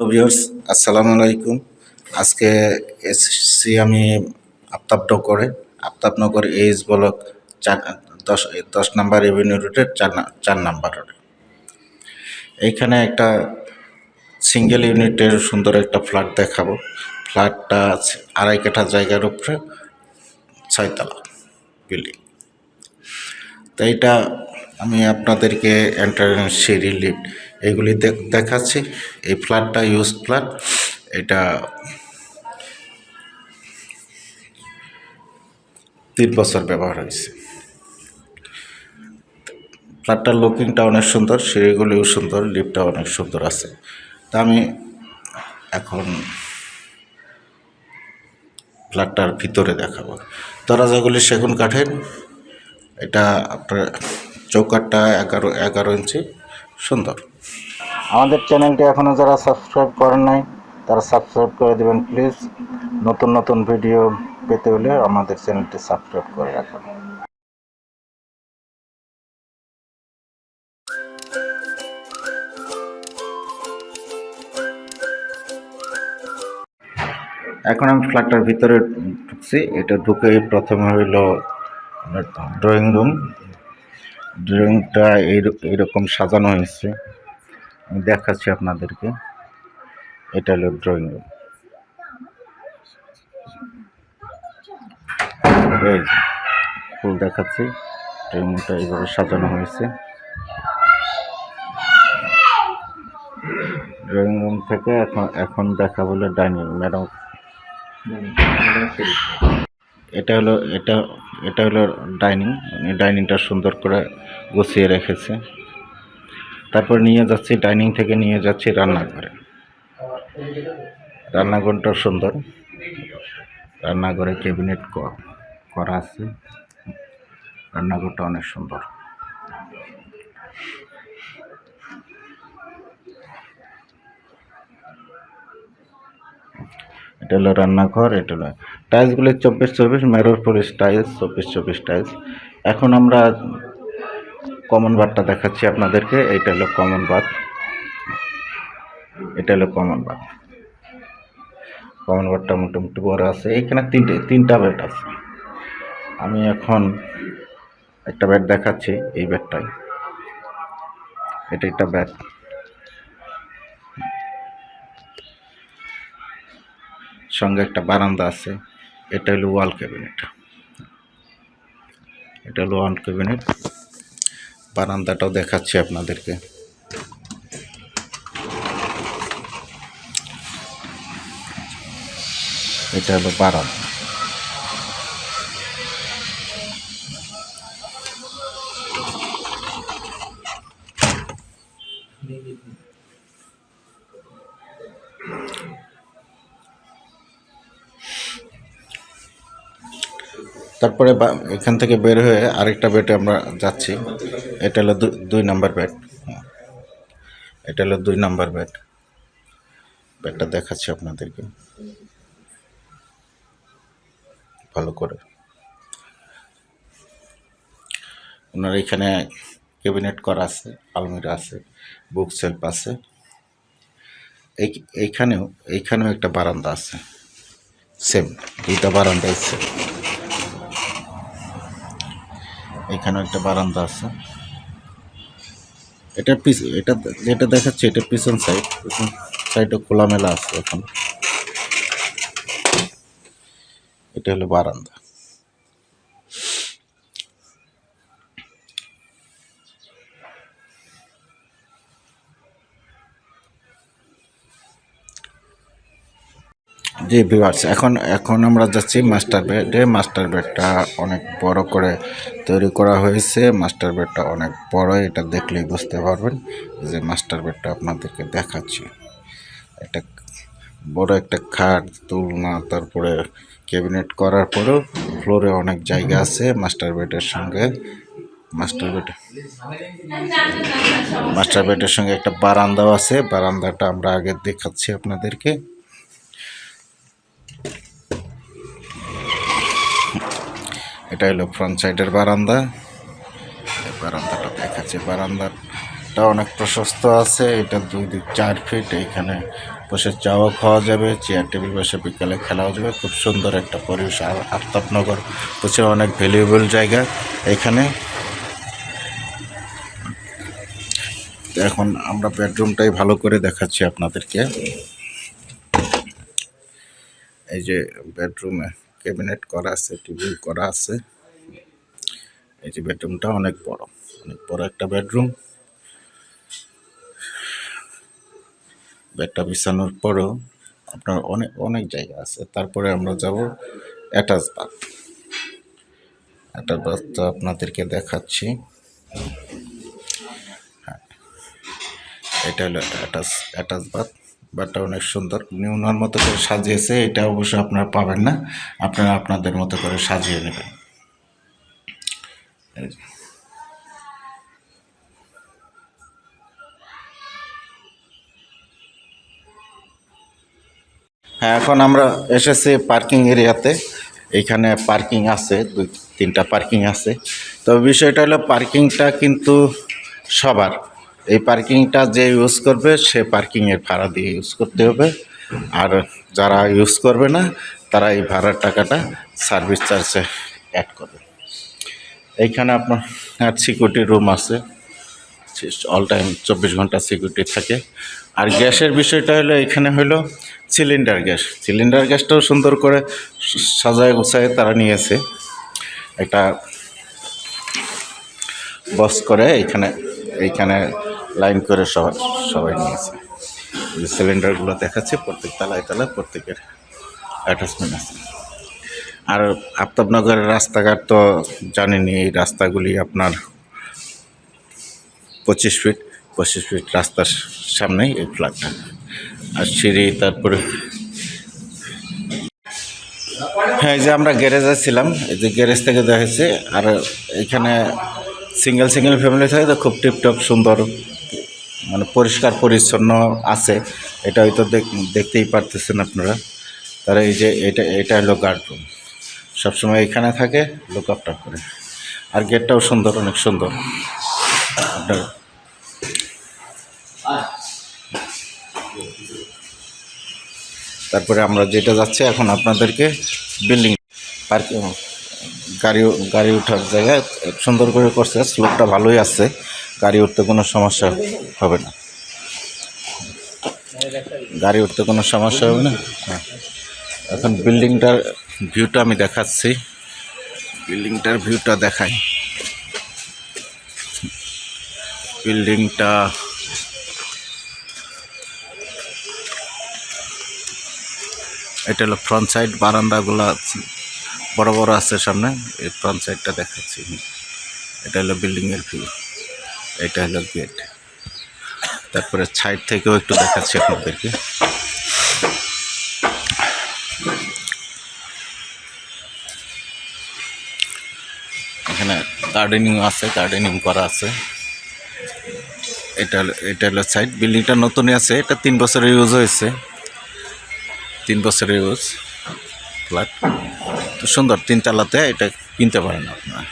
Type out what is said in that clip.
Viewers, আসসালামু আলাইকুম। আজকে এসেছি আমি আফতাবনগরে আফতাবনগর এইচ ব্লক চার, দশ দশ নাম্বার এভিনিউ রোডের চার চার নাম্বার রোডে। এইখানে একটা সিঙ্গেল ইউনিটের সুন্দর একটা ফ্ল্যাট দেখাবো। ফ্ল্যাটটা আড়াই কাঠা জায়গার উপরে ছয়তলা বিল্ডিং। তো এইটা আমি আপনাদেরকে এন্টারনেট সিঁড়ি লিফট দেখ- দেখাচ্ছি। এই ফ্ল্যাটটা ইউজ ফ্ল্যাট। এটা তিন বছর ব্যবহার হয়েছে। ফ্ল্যাটটার লুকিংটা অনেক সুন্দর, সিঁড়িগুলিও সুন্দর লিফটটা অনেক সুন্দর আছে। তা আমি এখন ফ্ল্যাটটার ভিতরে দেখাবো। দরজাগুলি সেগুন কাঠের। এটা আপনার চৌকাটটা এগারো এগারো ইঞ্চি। সুন্দর। আমাদের চ্যানেলটি এখনও যারা সাবস্ক্রাইব করেন নাই তারা সাবস্ক্রাইব করে দেবেন প্লিজ। নতুন নতুন ভিডিও পেতে হলে আমাদের চ্যানেলটি সাবস্ক্রাইব করে রাখবেন এখন আমি ফ্ল্যাটটার ভিতরে ঢুকছি। এটা ঢুকে প্রথমে হইল ড্রয়িং রুম ড্রয়িংটা এইরকম সাজানো হয়েছে। আমি দেখাচ্ছি আপনাদেরকে। এটা হলো ড্রয়িং ফুল দেখাচ্ছি। ড্রয়িং রুমটা এইভাবে সাজানো হয়েছে। ড্রয়িং রুম থেকে এখন এখন দেখা বলে ডাইনিং ম্যাডাম। এটা হলো, এটা এটা হলো ডাইনিং। ডাইনিংটা সুন্দর করে গুছিয়ে রেখেছে। তারপর নিয়ে যাচ্ছি, ডাইনিং থেকে নিয়ে যাচ্ছি রান্নাঘরে। রান্নাঘরটা সুন্দর। রান্নাঘরে ক্যাবিনেট করা আছে। রান্নাঘরটা অনেক সুন্দর। এটা হলো রান্নাঘর, এটা হলো টাইলসগুলো চব্বিশ চব্বিশ, মেরোর পলিশ টাইলস, চব্বিশ চব্বিশ টাইলস। এখন আমরা কমন বাথটা দেখাচ্ছি আপনাদেরকে, এটা হলো কমন বাথ এটা হলো কমন বাথ কমন বাথটা মোটামুটি বড় আছে। এখানে তিনটে, তিনটা বেড আছে। আমি এখন একটা বেড দেখাচ্ছি, এই বেডটাই এটা একটা বেড সঙ্গে একটা বারান্দা আছে। এটা হলো ওয়াল ক্যাবিনেট এটা হলো ওয়াল ক্যাবিনেট বারান্দাটাও দেখাচ্ছি আপনাদেরকে। এটা হলো বারান্দা। তারপরে এখান থেকে বের হয়ে আরেকটা বেডে আমরা যাচ্ছি। এটা হলো দুই নাম্বার বেড এটা হলো দুই নাম্বার বেড বেডটা দেখাচ্ছি আপনাদেরকে। ভালো করে। ওনার এখানে ক্যাবিনেট করা আছে, আলমিরা আছে বুক সেলফ আছে। এই- এইখানেও এইখানেও একটা বারান্দা আছে। সেম দুইটা বারান্দা আছে এখানেও একটা বারান্দা আছে। এটা পিস এটা যেটা দেখাচ্ছে, এটা পিছন সাইড পিছন সাইডে খোলামেলা আছে এখন। এটা হলো বারান্দা। জি ভিউয়ার্স এখন এখন আমরা যাচ্ছি মাস্টার বেডে মাস্টার বেডটা অনেক বড় করে তৈরি করা হয়েছে। মাস্টার বেডটা অনেক বড়, এটা দেখলেই বুঝতে পারবেন যে মাস্টার বেডটা আপনাদেরকে দেখাচ্ছি। একটা বড় একটা খাট, তুলনা, তারপরে ক্যাবিনেট করার পরেও ফ্লোরে অনেক জায়গা আছে মাস্টার বেডের সঙ্গে। মাস্টার বেড মাস্টার বেডের সঙ্গে একটা বারান্দাও আছে। বারান্দাটা আমরা আগে দেখাচ্ছি আপনাদেরকে। এটা হলো ফ্রন্ট সাইডের বারান্দা। বারান্দাটা দেখাচ্ছে। বারান্দাটা অনেক প্রশস্ত আছে। এটা দুই দিক চার ফিট এইখানে বসে চাও খাওয়া যাবে চেয়ার টেবিল বসে বিকালে খেলাও যাবে। খুব সুন্দর একটা পরিবেশ। আর আফতাবনগর হচ্ছে অনেক ভ্যালুয়েবল জায়গা এখানে। এখন আমরা বেডরুমটাই ভালো করে দেখাচ্ছি আপনাদেরকে। এই যে বেডরুমে ক্যাবিনেট করা আছে টিভি করা আছে। এই যে বেডরুমটা অনেক বড় অনেক বড় একটা বেডরুম বেডটা বিছানোর পরেও আপনার অনেক অনেক জায়গা আছে। তারপরে আমরা যাব অ্যাটাচ বাথ অ্যাটাচ বাথটা আপনাদেরকে দেখাচ্ছি। হ্যাঁ এটা হলো অ্যাটাচ অ্যাটাচ বাথ বাটটা অনেক সুন্দর। উনি ওনার মতো করে সাজিয়েছে, এটা অবশ্য আপনারা পাবেন না। আপনারা আপনাদের মতো করে সাজিয়ে নেবেন। হ্যাঁ এখন আমরা এসেছি পার্কিং এরিয়াতে। এখানে পার্কিং আছে দুই তিনটা পার্কিং আছে। তো বিষয়টা হলো, পার্কিংটা কিন্তু সবার। এই পার্কিংটা যে ইউজ করবে, সে পার্কিংয়ের ভাড়া দিয়ে ইউজ করতে হবে। আর যারা ইউজ করবে না, তারা এই ভাড়ার টাকাটা সার্ভিস চার্জে অ্যাড করবে। এইখানে আপনার সিকিউরিটি রুম আছে। অল টাইম চব্বিশ ঘণ্টা সিকিউরিটি থাকে। আর গ্যাসের বিষয়টা হলো, এখানে হলো সিলিন্ডার গ্যাস। সিলিন্ডার গ্যাসটাও সুন্দর করে সাজায় গোছায় তারা নিয়েছে। একটা বস করে এইখানে এইখানে লাইন করে সবার সবাই নিয়েছে। এই সিলিন্ডারগুলো দেখাচ্ছে, প্রত্যেক তলায় তলায় প্রত্যেকের অ্যাটাচমেন্ট আছে। আর আফতাবনগরের রাস্তাঘাট তো জানেনি এই রাস্তাগুলি আপনার পঁচিশ ফিট পঁচিশ ফিট রাস্তার সামনেই এই ফ্ল্যাটটা আর সিঁড়ি, তারপরে হ্যাঁ এই যে আমরা গ্যারেজে ছিলাম, এই যে গ্যারেজ থেকে দেখেছি আর এখানে সিঙ্গেল সিঙ্গেল ফ্যামিলি থাকে তো খুব টিপটপ সুন্দর মানে পরিষ্কার পরিচ্ছন্ন আছে। এটা হয়তো দেখ- দেখতেই পারতেছেন আপনারা। তারা এই যে এটা এটা হলো গার্ডরুম সবসময় এখানে থাকে লুক আফটার করে। আর গেটটাও সুন্দর, অনেক সুন্দর। আপনার তারপরে আমরা যেটা যাচ্ছি এখন আপনাদেরকে বিল্ডিং পার্কিং গাড়ি গাড়ি ওঠার জায়গায় সুন্দর করে করছে। স্লোপটা ভালোই আছে। গাড়ি উঠতে কোনো সমস্যা হবে না। গাড়ি উঠতে কোনো সমস্যা হবে না? হ্যাঁ। এখন বিল্ডিংটার ভিউটা আমি দেখাচ্ছি। বিল্ডিংটার ভিউটা দেখাই। বিল্ডিংটা এটা হলো ফ্রন্ট সাইড বারান্দাগুলো বড় বড় আছে সামনে, এই ফ্রন্ট সাইডটা দেখাচ্ছি। এটা হলো বিল্ডিংয়ের ভিউ এটা হলো গেট তারপরে সাইড থেকেও একটু দেখাচ্ছি আপনাদেরকে। এখানে গার্ডেনিং আছে গার্ডেনিং করা আছে। এটা এটা হলো সাইড বিল্ডিংটা নতুনই আছে, এটা তিন বছরের ইউজ হয়েছে। তিন বছরের ইউজ ফ্ল্যাট তো সুন্দর, তিনতলাতে এটা কিনতে পারেন আপনারা।